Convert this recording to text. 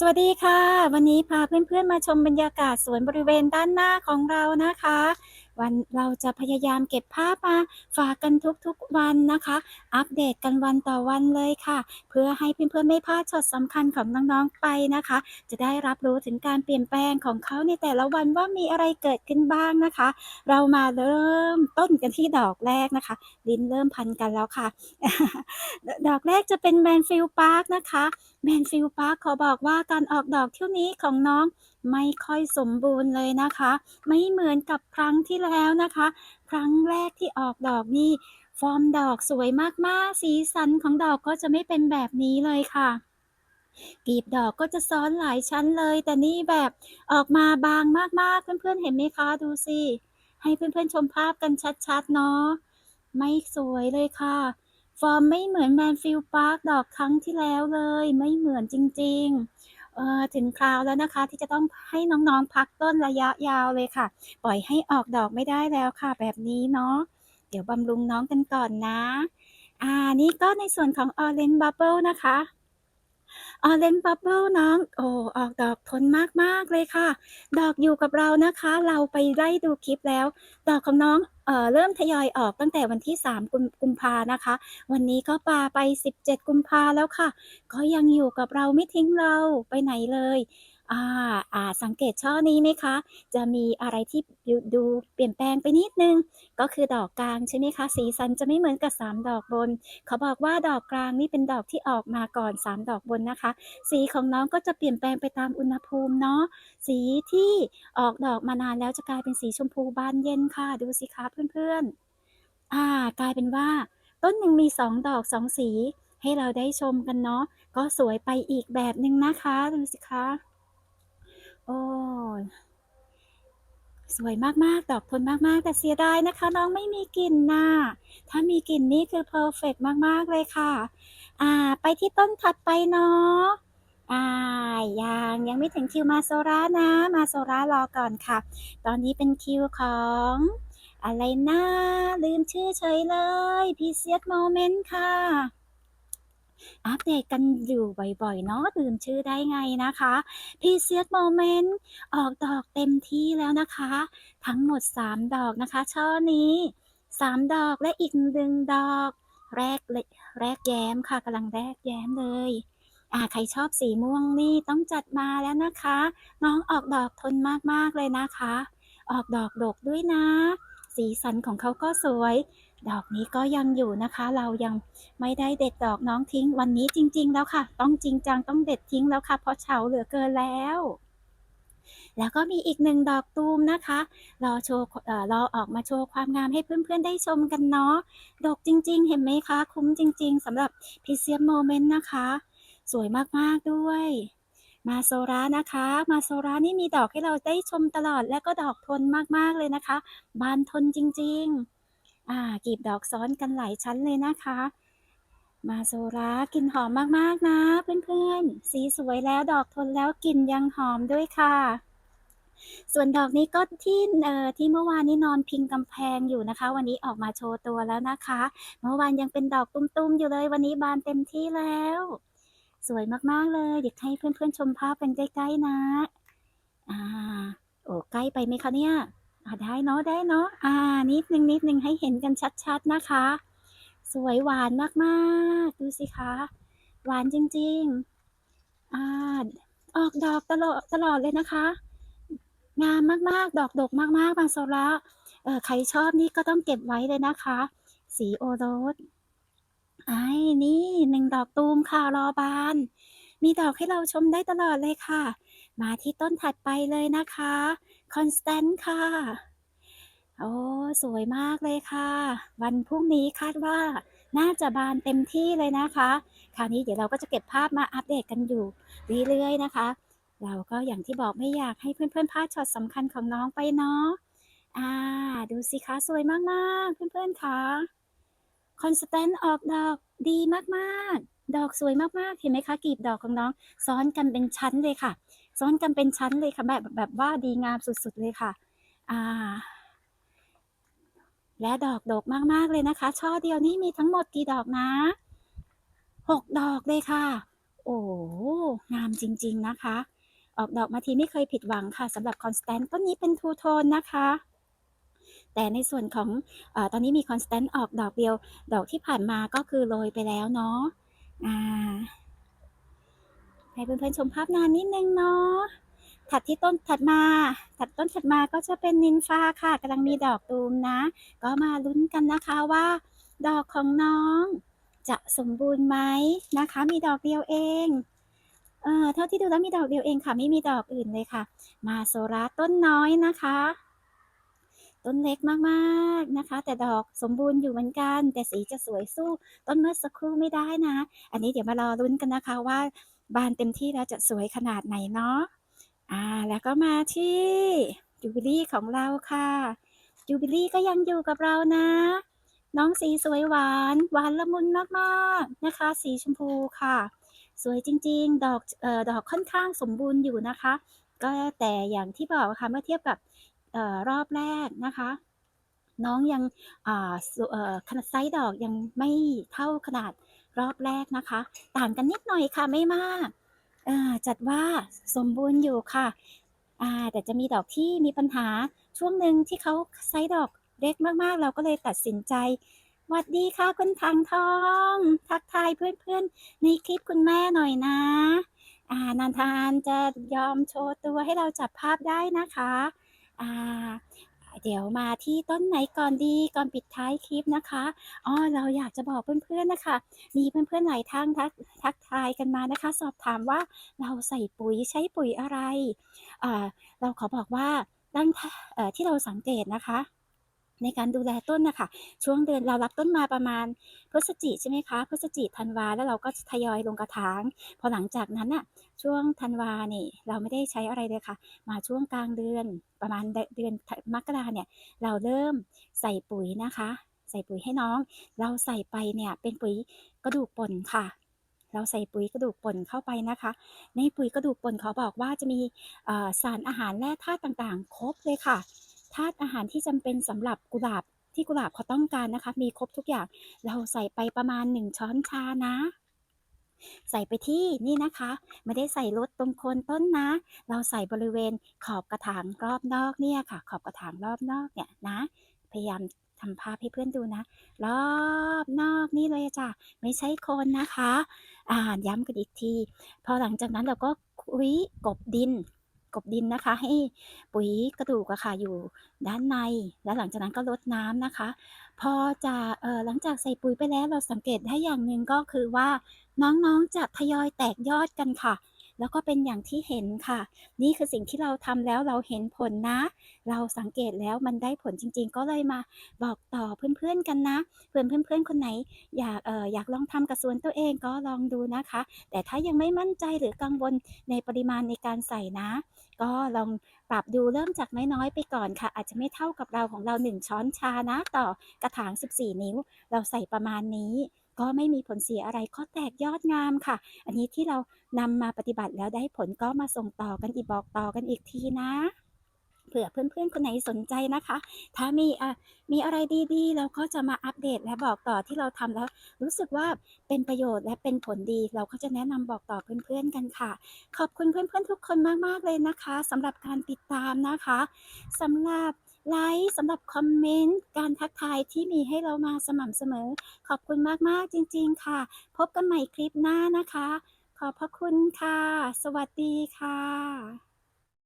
สวัสดีค่ะ วันนี้พาเพื่อนๆมาชมบรรยากาศสวนบริเวณด้านหน้าของเรานะคะ วันเราจะพยายามเก็บภาพมาฝากกันทุกๆวันนะคะ อัปเดตกันวันต่อวันเลยค่ะ เพื่อให้เพื่อนๆไม่พลาดช็อตสำคัญของน้องๆไปนะคะ จะได้รับรู้ถึงการเปลี่ยนแปลงของเขาในแต่ละวันว่ามีอะไรเกิดขึ้นบ้างนะคะ เรามาเริ่มต้นกันที่ดอกแรกนะคะ ลิ้นเริ่มพันกันแล้วค่ะ ดอกแรกจะเป็นแมนฟิลปาร์คนะคะแมนฟิลปาร์คขอบอกว่าการออกดอกเที่ยวนี้ของน้อง ไม่ค่อยสมบูรณ์เลยนะคะ ไม่เหมือนกับครั้งที่แล้วนะคะ ครั้งแรกที่ออกดอกนี่ ฟอร์มดอกสวยมากๆ สีสันของดอกก็จะไม่เป็นแบบนี้เลยค่ะกีบดอกก็จะซ้อนหลายชั้นเลย แต่นี่แบบออกมาบางมากๆ เพื่อนๆ เห็นไหมคะดูสิ ให้เพื่อนๆ ชมภาพกันชัดๆ เนาะไม่สวยเลยค่ะ ฟอร์มไม่เหมือนแมนฟิลปาร์คดอกครั้งที่แล้วเลย ไม่เหมือนจริง ๆ เออถึงคราวแล้วนะคะ ที่จะต้องให้น้องๆพักต้นระยะยาวเลยค่ะ ปล่อยให้ออกดอกไม่ได้แล้วค่ะ แบบนี้เนาะเดี๋ยวบำรุงน้องกันก่อนนะ อ่านี่ก็ในส่วนของ Orange Bubble นะคะ Orange Bubble น้อง โอ้ออกดอกทนมาก ๆ เลยค่ะ ดอกอยู่กับเรานะคะ เราไปไล่ดูคลิปแล้ว ดอกของน้อง เริ่มทยอยออกตั้งแต่วันที่3กุมกุมภานะคะ วันนี้ก็ปาไป 17 กุมภาแล้วค่ะ ก็ยังอยู่กับเราไม่ทิ้งเราไปไหนเลย อ่าอ่าสังเกตช่อนี้ไหมคะ จะมีอะไรที่ดูเปลี่ยนแปลงไปนิดนึง ก็คือดอกกลางใช่ไหมคะ สีสันจะไม่เหมือนกับ 3 ดอกบน เขาบอกว่าดอกกลางนี่เป็นดอกที่ออกมาก่อน 3 ดอกบนนะคะ สีของน้องก็จะเปลี่ยนแปลงไปตามอุณหภูมิเนาะ สีที่ออกดอกมานานแล้วจะกลายเป็นสีชมพูบานเย็นค่ะ ดูสิคะเพื่อนๆ อ่ากลายเป็นว่า ต้นหนึ่งมี 2 ดอก 2 สี ให้เราได้ชมกันเนาะ ก็สวยไปอีกแบบหนึ่งนะคะ ดูสิคะ โอ้สวยมากๆ ดอกทนมากๆ แต่เสียดายนะคะ น้องไม่มีกลิ่นน่ะ ถ้ามีกลิ่นนี่คือเพอร์เฟกต์มากๆ เลยค่ะ อ่า ไปที่ต้นถัดไปเนาะ อ่า ยังยังไม่ถึงคิวมาโซรานะ มาโซรารอก่อนค่ะ ตอนนี้เป็นคิวของ อะไรนะลืมชื่อเฉยเลย Precious Moment ค่ะ อัปเดตกันอยู่บ่อยๆเนาะลืมชื่อได้ไงนะคะ Precious Moment ออกดอกเต็มที่แล้วนะคะ ทั้งหมด 3 ดอกนะคะช่อนี้ 3 ดอกและอีก1ดอก แรกแรกแย้มค่ะกำลังแรกแย้มเลยอ่าใครชอบสีม่วงนี่ต้องจัดมาแล้วนะคะ น้องออกดอกทนมากๆเลยนะคะ ออกดอกดกด้วยนะ สีสันของเขาก็สวย ดอกนี้ก็ยังอยู่นะคะ เรายังไม่ได้เด็ดดอกน้องทิ้งวันนี้จริง ๆ แล้วค่ะ ต้องจริงจังต้องเด็ดทิ้งแล้วค่ะ เพราะเฉาเหลือเกินแล้ว แล้วก็มีอีก1ดอกตูมนะคะ รอโชว์รอออกมาโชว์ความงามให้เพื่อนๆได้ชมกันเนาะดอกจริง ๆ เห็นไหมคะ คุ้มจริง ๆสำหรับ Precious Moment นะคะ สวยมากๆด้วย มาโซรานะคะ มาโซรานี่มีดอกให้เราได้ชมตลอดและก็ดอกทนมากๆเลยนะคะ บานทนจริงๆ อ่ากีบดอกซ้อนกันหลายชั้นเลยนะคะ มาโซรากลิ่นหอมมากๆนะ เพื่อนๆ สีสวยแล้วดอกทนแล้วกลิ่นยังหอมด้วยค่ะส่วนดอกนี้ก็ที่เอ่อที่เมื่อวานนี้นอนพิงกำแพงอยู่นะคะ วันนี้ออกมาโชว์ตัวแล้วนะคะ เมื่อวานยังเป็นดอกตุ้มๆอยู่เลยวันนี้บานเต็มที่แล้ว สวยมากๆเลยเดี๋ยวให้เพื่อนๆชมภาพกันใกล้ๆนะ อ่า โอ้ใกล้ไปไหมคะเนี่ย?ได้เนาะได้เนาะอ่า นิดหนึ่งให้เห็นกันชัดๆนะคะ สวยหวานมากๆ ดูสิคะ หวานจริงๆ อ่า ออกดอกตลอดตลอดเลยนะคะ งามมากๆ ดอกดกมากๆมาโซราเออใครชอบนี่ก็ต้องเก็บไว้เลยนะคะ สีโอรส ไอ้นี่1ดอกตูมค่ะรอบาน มีดอกให้เราชมได้ตลอดเลยค่ะ มาที่ต้นถัดไปเลยนะคะ Constance ค่ะ โอ้สวยมากเลยค่ะ วันพรุ่งนี้คาดว่าน่าจะบานเต็มที่เลยนะคะ คราวนี้เดี๋ยวเราก็จะเก็บภาพมาอัปเดตกันอยู่เรื่อยๆนะคะ เราก็อย่างที่บอกไม่อยากให้เพื่อนๆพลาดช็อตสำคัญของน้องไปเนาะอ่า ดูสิคะสวยมากๆ เพื่อนๆคะ Constance ออกดอกดีมากๆ ดอกสวยมากๆ เห็นไหมคะกลีบดอกของน้อง ซ้อนกันเป็นชั้นเลยค่ะ ซ้อนกันเป็นชั้นเลยค่ะ แบบแบบว่าดีงามสุดๆเลยค่ะ อ่า และดอกดกมากๆเลยนะคะ ช่อเดียวนี้มีทั้งหมดกี่ดอกนะ6ดอกเลยค่ะ โอ้งามจริง ๆนะคะ ออกดอกมาทีไม่เคยผิดหวังค่ะสำหรับ Constant ต้นนี้เป็น Two Tone นะคะ แต่ในส่วนของอตอนนี้มี Constant ออกดอกเดียว ดอกที่ผ่านมาก็คือโรยไปแล้วเนาะให้เพื่อนๆชมภาพนานนิดนึงเนาะ ถัดที่ต้นถัดมา ถัดต้นถัดมาก็จะเป็นนินฟ้าค่ะกำลังมีดอกตูมนะ ก็มาลุ้นกันนะคะว่า ดอกของน้องจะสมบูรณ์ไหมนะคะ มีดอกเดียวเองเออเท่าที่ดูแล้วมีดอกเดียวเองค่ะ ไม่มีดอกอื่นเลยค่ะ มาโซราต้นน้อยนะคะ ต้นเล็กมากๆนะคะ แต่ดอกสมบูรณ์อยู่เหมือนกัน แต่สีจะสวยสู้ต้นเมื่อสักครู่ไม่ได้นะ อันนี้เดี๋ยวมารอลุ้นกันนะคะว่าบานเต็มที่แล้วจะสวยขนาดไหนเนาะอ่าแล้วก็มาที่จูบิลี่ของเราค่ะจูบิลี่ก็ยังอยู่กับเรานะ น้องสีสวยหวานหวานละมุนมากๆนะคะ สีชมพูค่ะ สวยจริง ๆ ดอกเอ่อดอกค่อนข้างสมบูรณ์อยู่นะคะ ก็แต่อย่างที่บอกค่ะเมื่อเทียบกับ ออรอบแรกนะคะ น้องยังขนาดไซส์ดอกยังไม่เท่าขนาดรอบแรกนะคะ ต่างกันนิดหน่อยค่ะไม่มากาจัดว่าสมบูรณ์อยู่ค่ะแต่จะมีดอกที่มีปัญหาช่วงหนึ่งที่เขาไซส์ดอกเล็กมากๆ เราก็เลยตัดสินใจหวัดดีค่ะคุณทางทอง ทักทายเพื่อนๆ ในคลิปคุณแม่หน่อยนะ อ่านานทานจะยอมโชว์ตัวให้เราจับภาพได้นะคะ อ่าเดี๋ยวมาที่ต้นไหนก่อนดีก่อนปิดท้ายคลิปนะคะอ๋อเราอยากจะบอกเพื่อนๆนะคะ มีเพื่อนๆหลายท่านทักทักทายกันมานะคะ สอบถามว่าเราใส่ปุ๋ยใช้ปุ๋ยอะไรอ่าเราขอบอกว่าตั้งที่เราสังเกตนะคะ ในการดูแลต้นนะคะช่วงเดือนเรารับต้นมาประมาณพฤศจิใช่ไหมคะพฤศจิธันวาแล้วเราก็ทยอยลงกระถาง พอหลังจากนั้นน่ะช่วงธันวาเนี่ยเราไม่ได้ใช้อะไรเลยค่ะ มาช่วงกลางเดือนประมาณเดือนมกราเนี่ยเราเริ่มใส่ปุ๋ยนะคะ ใส่ปุ๋ยให้น้อง เราใส่ไปเนี่ยเป็นปุ๋ยกระดูกป่นค่ะ เราใส่ปุ๋ยกระดูกป่นเข้าไปนะคะ ในปุ๋ยกระดูกป่นเขาบอกว่าจะมีสารอาหารแร่ธาตุต่างๆ ครบเลยค่ะ ธาตุอาหารที่จำเป็นสำหรับกุหลาบที่กุหลาบเขาต้องการนะคะ มีครบทุกอย่างเราใส่ไปประมาณ 1 ช้อนชานะ ใส่ไปที่นี่นะคะ ไม่ได้ใส่ลดตรงโคนต้นนะ เราใส่บริเวณขอบกระถางรอบนอกเนี่ยค่ะ ขอบกระถางรอบนอกเนี่ยนะ พยายามทำภาพให้เพื่อนดูนะ รอบนอกนี่เลยจ้ะไม่ใช่โคนนะคะ อ่านย้ำกันอีกที พอหลังจากนั้นเราก็คุยกบดิน กบดินนะคะ ให้ปุ๋ยกระดูกอะค่ะอยู่ด้านใน แล้วหลังจากนั้นก็ลดน้ำนะคะ พอจะเออหลังจากใส่ปุ๋ยไปแล้วเราสังเกตได้อย่างหนึ่งก็คือว่าน้องๆจะทยอยแตกยอดกันค่ะ แล้วก็เป็นอย่างที่เห็นค่ะ นี่คือสิ่งที่เราทำแล้วเราเห็นผลนะ เราสังเกตแล้วมันได้ผลจริง ๆ ก็เลยมาบอกต่อเพื่อนๆกันนะ เพื่อนเพื่อนๆคนไหน อยากเอ่ออยากลองทำกับสวนตัวเองก็ลองดูนะคะ แต่ถ้ายังไม่มั่นใจหรือกังวลในปริมาณในการใส่นะ ก็ลองปรับดูเริ่มจากน้อยๆไปก่อนค่ะ อาจจะไม่เท่ากับเราของเรา 1 ช้อนชานะต่อกระถาง 14 นิ้ว เราใส่ประมาณนี้ ก็ไม่มีผลเสียอะไรก็แตกยอดงามค่ะ อันนี้ที่เรานำมาปฏิบัติแล้วได้ผลก็มาส่งต่อกันอีกบอกต่อกันอีกทีนะเผื่อเพื่อนๆ คนไหนสนใจนะคะ ถ้ามีอะมีอะไรดีๆ เราก็จะมาอัปเดตและบอกต่อที่เราทำแล้ว รู้สึกว่าเป็นประโยชน์และเป็นผลดี เราก็จะแนะนำบอกต่อเพื่อนๆกันค่ะ ขอบคุณเพื่อนๆทุกคนมากๆเลยนะคะสำหรับการติดตามนะคะสำหรับ ไลค์สำหรับคอมเมนต์การทักทายที่มีให้เรามาสม่ำเสมอ ขอบคุณมาก ๆ จริง ๆ ค่ะ พบกันใหม่คลิปหน้านะคะ ขอบพระคุณค่ะ สวัสดีค่ะ